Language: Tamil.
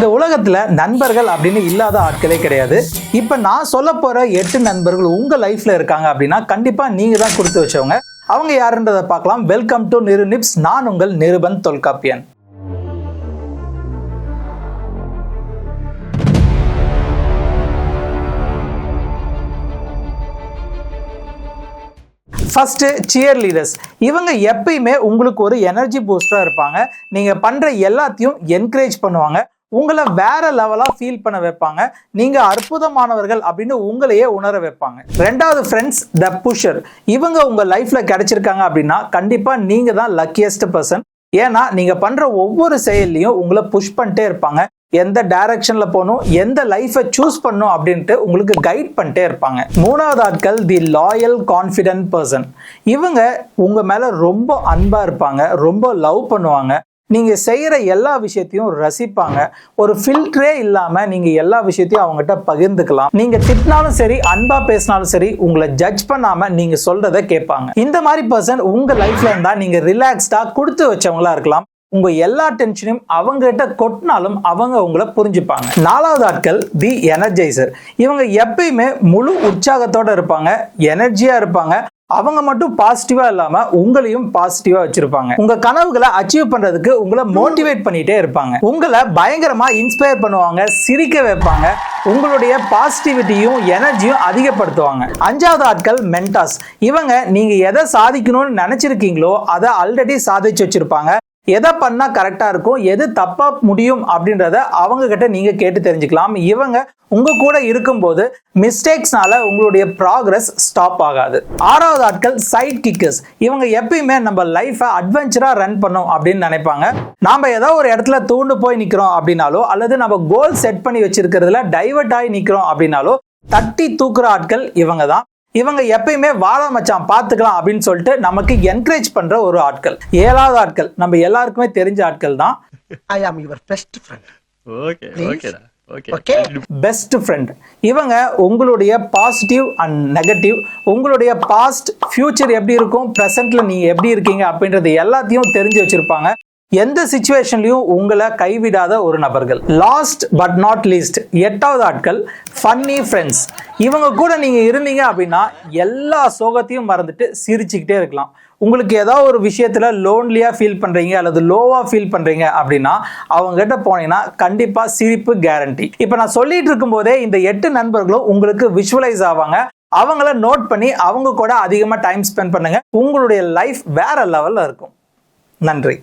இந்த உலகத்துல நண்பர்கள் அப்படின்னு இல்லாத ஆட்களே கிடையாது. இப்ப நான் சொல்ல போற எட்டு நண்பர்கள் உங்க லைஃப்ல இருக்காங்க அப்படின்னா கண்டிப்பா நீங்க தான் கொடுத்து வச்சவங்க. அவங்க யாருன்றதை பார்க்கலாம். வெல்கம் டு நிரு நிப்ஸ் நான் உங்கள் Nirupan Tholkappiyan. First cheerleaders இவங்க எப்பயுமே உங்களுக்கு ஒரு எனர்ஜி பூஸ்டராக இருப்பாங்க. நீங்கள் பண்ணுற எல்லாத்தையும் என்கரேஜ் பண்ணுவாங்க. உங்களை வேற லெவலாக ஃபீல் பண்ண வைப்பாங்க. நீங்கள் அற்புதமானவர்கள் அப்படின்னு உங்களையே உணர வைப்பாங்க. ரெண்டாவது ஃப்ரெண்ட்ஸ் த புஷர் இவங்க உங்கள் லைஃப்பில் கிடைச்சிருக்காங்க அப்படின்னா கண்டிப்பாக நீங்கள் தான் லக்கியஸ்ட் பர்சன் ஏன்னா நீங்கள் பண்ணுற ஒவ்வொரு செயல்லையும் உங்களை புஷ் பண்ணிட்டே இருப்பாங்க. எந்த டைரக்ஷன்ல போகணும் எந்த லைஃபை சூஸ் பண்ணும் அப்படின்ட்டு உங்களுக்கு கைட் பண்ணிட்டே இருப்பாங்க. மூணாவது ஆட்கள் தி லாயல் கான்ஃபிடென்ட் பர்சன் இவங்க உங்க மேல ரொம்ப அன்பா இருப்பாங்க ரொம்ப லவ் பண்ணுவாங்க. நீங்கள் செய்கிற எல்லா விஷயத்தையும் ரசிப்பாங்க. ஒரு ஃபில்டரே இல்லாமல் நீங்கள் எல்லா விஷயத்தையும் அவங்ககிட்ட பகிர்ந்துக்கலாம். நீங்கள் திட்டினாலும் சரி அன்பாக பேசினாலும் சரி உங்களை ஜட்ஜ் பண்ணாமல் நீங்கள் சொல்கிறத கேட்பாங்க. இந்த மாதிரி பர்சன் உங்கள் லைஃப்ல இருந்தால் நீங்கள் ரிலாக்ஸ்டாக கொடுத்து வச்சவங்களா இருக்கலாம். உங்க எல்லா டென்ஷனையும் அவங்க கிட்ட கொட்டினாலும் அவங்க உங்களை புரிஞ்சுப்பாங்க. நாலாவது ஆட்கள் தி எனர்ஜைசர் இவங்க எப்பயுமே முழு உற்சாகத்தோட இருப்பாங்க எனர்ஜியா இருப்பாங்க. அவங்க மட்டும் பாசிட்டிவா இல்லாம உங்களையும் பாசிட்டிவா வச்சிருப்பாங்க. உங்க கனவுகளை அச்சீவ் பண்றதுக்கு உங்களை மோட்டிவேட் பண்ணிட்டே இருப்பாங்க. உங்களை பயங்கரமா இன்ஸ்பயர் பண்ணுவாங்க சிரிக்க வைப்பாங்க. உங்களுடைய பாசிட்டிவிட்டியும் எனர்ஜியும் அதிகப்படுத்துவாங்க. அஞ்சாவது ஆட்கள் மென்டாஸ் இவங்க நீங்க எதை சாதிக்கணும்னு நினைச்சிருக்கீங்களோ அதை ஆல்ரெடி சாதிச்சு வச்சிருப்பாங்க. எதை பண்ணால் கரெக்டாக இருக்கும் எது தப்பாக முடியும் அப்படின்றத அவங்க கிட்ட கேட்டு தெரிஞ்சுக்கலாம். இவங்க உங்கள் கூட இருக்கும்போது மிஸ்டேக்ஸ்னால உங்களுடைய ப்ராக்ரஸ் ஸ்டாப் ஆகாது. ஆறாவது ஆட்கள் சைட் கிக்கர்ஸ் இவங்க எப்பயுமே நம்ம லைஃப்பை அட்வென்ச்சராக ரன் பண்ணோம் அப்படின்னு நினைப்பாங்க. நாம் ஏதோ ஒரு இடத்துல தூண்டு போய் நிற்கிறோம் அப்படின்னாலோ அல்லது நம்ம கோல் செட் பண்ணி வச்சிருக்கிறதுல டைவர்ட் ஆகி நிற்கிறோம் அப்படின்னாலோ தட்டி தூக்குற ஆட்கள் இவங்க தான். இவங்க எப்பயுமே வாழ மச்சான் பார்த்துக்கலாம் அப்படின்னு சொல்லிட்டு நமக்கு என்கரேஜ் பண்ற ஒரு ஆட்கள். ஏழாவது ஆட்கள். நம்ம எல்லாருக்குமே தெரிஞ்ச ஆட்கள் தான். I am your best friend. Okay. ஓகேடா? பெஸ்ட் ஃப்ரெண்ட் இவங்க உங்களுடைய பாசிட்டிவ் அண்ட் நெகட்டிவ் உங்களுடைய பாஸ்ட் ஃபியூச்சர் எப்படி இருக்கும்? ப்ரெசென்ட்ல நீங்க எப்படி இருக்கீங்க அப்படின்றது எல்லாத்தையும் தெரிஞ்சு வச்சிருப்பாங்க. எந்த சுச்சுவேஷன்லையும் உங்களை கைவிடாத ஒரு நபர்கள். லாஸ்ட் பட் நாட் லீஸ்ட் எட்டாவது ஆட்கள் ஃபன்னி ஃப்ரெண்ட்ஸ் இவங்க கூட நீங்கள் இருந்தீங்க அப்படின்னா எல்லா சோகத்தையும் மறந்துட்டு சிரிச்சுக்கிட்டே இருக்கலாம். உங்களுக்கு ஏதாவது ஒரு விஷயத்தில் லோன்லியாக ஃபீல் பண்ணுறீங்க அல்லது லோவாக ஃபீல் பண்ணுறீங்க அப்படின்னா அவங்ககிட்ட போனீங்கன்னா கண்டிப்பாக சிரிப்பு கேரண்டி இப்போ நான் சொல்லிட்டு இருக்கும்போதே இந்த எட்டு நண்பர்களும் உங்களுக்கு விஷுவலைஸ் ஆவாங்க. அவங்கள நோட் பண்ணி அவங்க கூட அதிகமாக டைம் ஸ்பெண்ட் பண்ணுங்கள் உங்களுடைய லைஃப் வேற லெவலில் இருக்கும். நன்றி.